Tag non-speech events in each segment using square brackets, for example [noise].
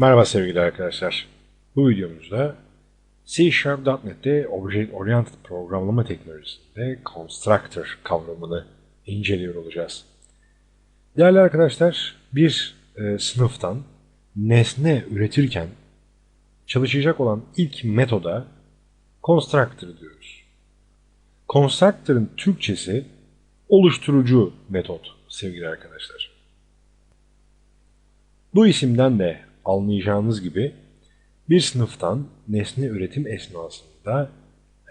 Merhaba sevgili arkadaşlar. Bu videomuzda C Sharp.NET'te Object Oriented programlama teknolojisinde Constructor kavramını inceliyor olacağız. Değerli arkadaşlar, bir e, sınıftan nesne üretirken çalışacak olan ilk metoda Constructor diyoruz. Constructor'ın Türkçesi oluşturucu metot sevgili arkadaşlar. Bu isimden de anlayacağınız gibi bir sınıftan nesne üretim esnasında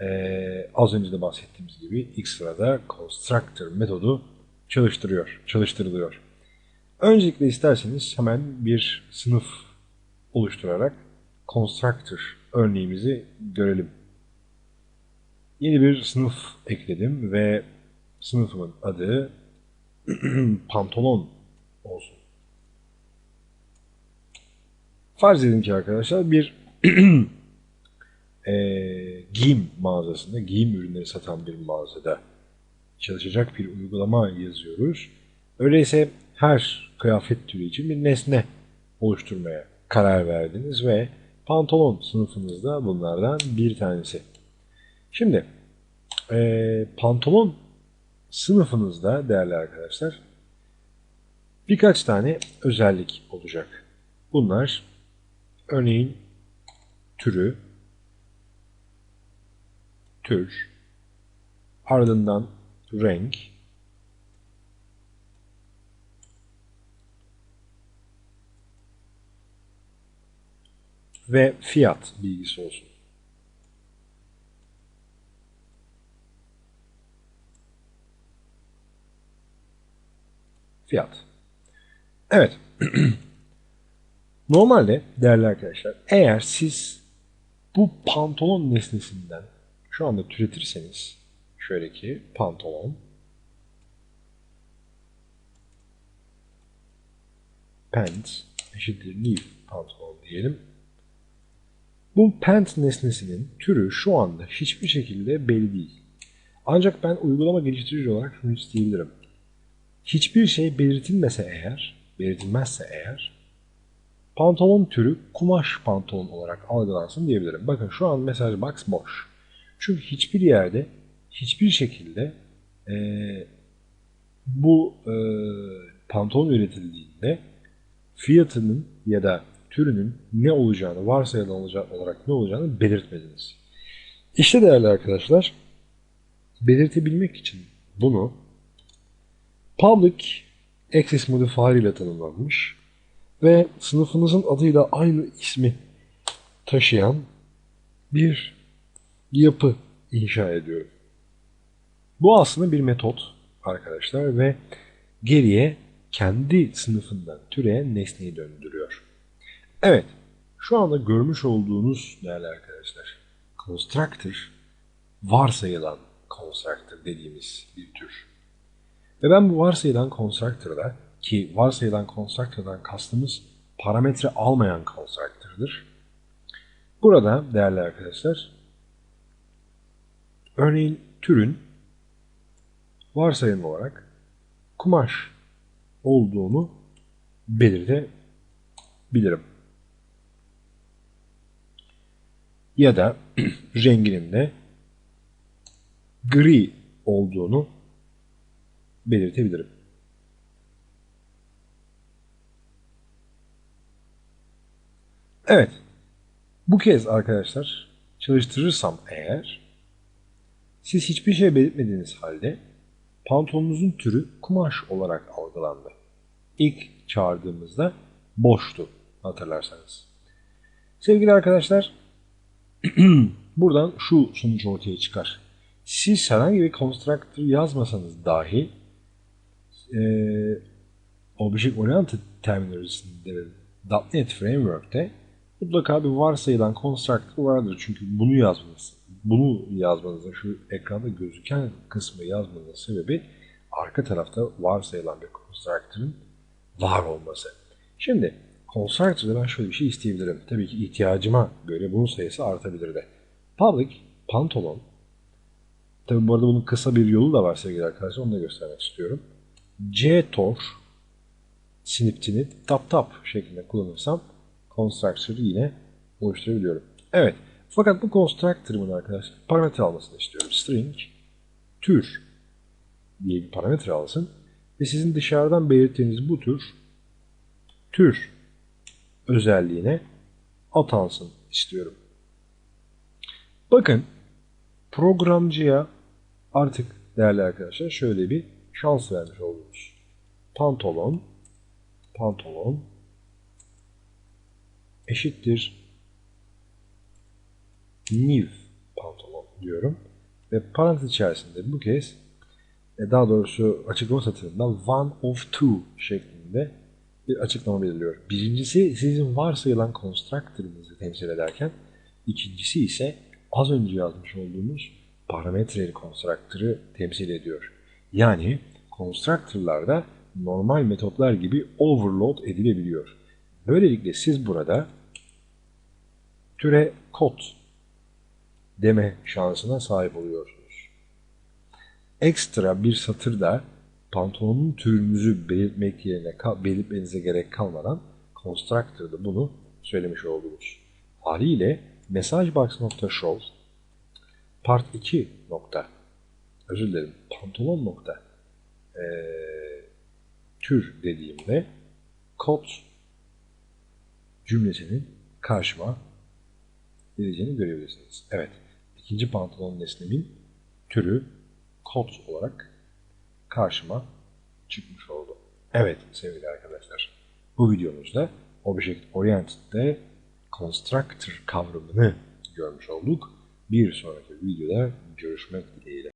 eee, az önce de bahsettiğimiz gibi ilk sırada constructor metodu çalıştırıyor, çalıştırılıyor. Öncelikle isterseniz hemen bir sınıf oluşturarak constructor örneğimizi görelim. Yeni bir sınıf ekledim ve sınıfımın adı [clears throat] pantolon olsun. Farz edin ki arkadaşlar bir eee, [clears throat] giyim mağazasında, giyim ürünleri satan bir mağazada çalışacak bir uygulama yazıyoruz. Öyleyse her kıyafet türü için bir nesne oluşturmaya karar verdiniz ve pantolon sınıfınızda bunlardan bir tanesi. Şimdi eee, pantolon sınıfınızda değerli arkadaşlar birkaç tane özellik olacak. Bunlar örneğin türü, tür, ardından renk, ve fiyat bilgisi olsun. Fiyat. Evet. [clears throat] Normalde değerli arkadaşlar eğer siz bu pantolon nesnesinden şu anda türetirseniz şöyle ki pantolon pant eşittir new pantolon diyelim. Bu pant nesnesinin türü şu anda hiçbir şekilde belli değil. Ancak ben uygulama geliştirici olarak şunu isteyebilirim. Hiçbir şey belirtilmese eğer, belirtilmezse eğer pantolon türü kumaş pantolon olarak algılansın diyebilirim. Bakın şu an mesaj box boş. Çünkü hiçbir yerde hiçbir şekilde eee, bu eee, pantolon üretildiğinde fiyatının ya da türünün ne olacağını, varsayılan olacak olarak ne olacağını belirtmediniz. İşte değerli arkadaşlar, belirtebilmek için bunu public access modifier ile tanımlanmış ve sınıfınızın adıyla aynı ismi taşıyan bir yapı inşa ediyorum. Bu aslında bir metot arkadaşlar ve geriye kendi sınıfından türeyen nesneyi döndürüyor. Evet, şu anda görmüş olduğunuz değerli arkadaşlar, constructor varsayılan constructor dediğimiz bir tür. Ve ben bu varsayılan constructor'da ki varsayılan constructor'dan kastımız parametre almayan constructor'dır. Burada değerli arkadaşlar örneğin türün varsayım olarak kumaş olduğunu belirtebilirim. Ya da [clears throat] renginin de gri olduğunu belirtebilirim. Evet. Bu kez arkadaşlar çalıştırırsam eğer siz hiçbir şey belirtmediğiniz halde pantolonunuzun türü kumaş olarak algılandı. İlk çağırdığımızda boştu hatırlarsanız. Sevgili arkadaşlar [clears throat] buradan şu sonuç ortaya çıkar. Siz herhangi bir constructor yazmasanız dahi e, Object Oriented terminolojisinde .NET Framework'te mutlaka bir varsayılan constructor vardır. Çünkü bunu yazmanız, bunu yazmanızın şu ekranda gözüken kısmı yazmanızın sebebi arka tarafta varsayılan bir constructor'ın var olması. Şimdi constructor'da ben şöyle bir şey isteyebilirim. Tabii ki ihtiyacıma göre bunun sayısı artabilir de. Public pantolon Tabii bu arada bunun kısa bir yolu da var sevgili arkadaşlar. Onu da göstermek istiyorum. CTOR sniptini tap tap şeklinde kullanırsam constructor'ı yine oluşturabiliyorum. Evet. Fakat bu constructor'ımın arkadaşlar parametre almasını istiyorum. String tür diye bir parametre alsın ve sizin dışarıdan belirttiğiniz bu tür tür özelliğine atansın istiyorum. Bakın programcıya artık değerli arkadaşlar şöyle bir şans vermiş oldunuz. Pantolon pantolon eşittir new pantolon diyorum. Ve parantez içerisinde bu kez e, daha doğrusu açıklama satırında one of two şeklinde bir açıklama belirliyor. Birincisi sizin varsayılan constructor'ınızı temsil ederken ikincisi ise az önce yazmış olduğumuz parametreli constructor'ı temsil ediyor. Yani constructor'larda normal metotlar gibi overload edilebiliyor. Böylelikle siz burada türe kod deme şansına sahip oluyorsunuz. Ekstra bir satırda pantolonun türünüzü belirtmek yerine belirtmenize gerek kalmadan constructor'da bunu söylemiş oldunuz. Haliyle messagebox.show part 2 nokta özür dilerim pantolon nokta eee, tür dediğimde kod cümlesinin karşıma geleceğini görebilirsiniz. Evet, ikinci pantolon nesnemin türü kod olarak karşıma çıkmış oldu. Evet sevgili arkadaşlar, bu videomuzda Object Oriented'de Constructor kavramını görmüş olduk. Bir sonraki videoda görüşmek dileğiyle.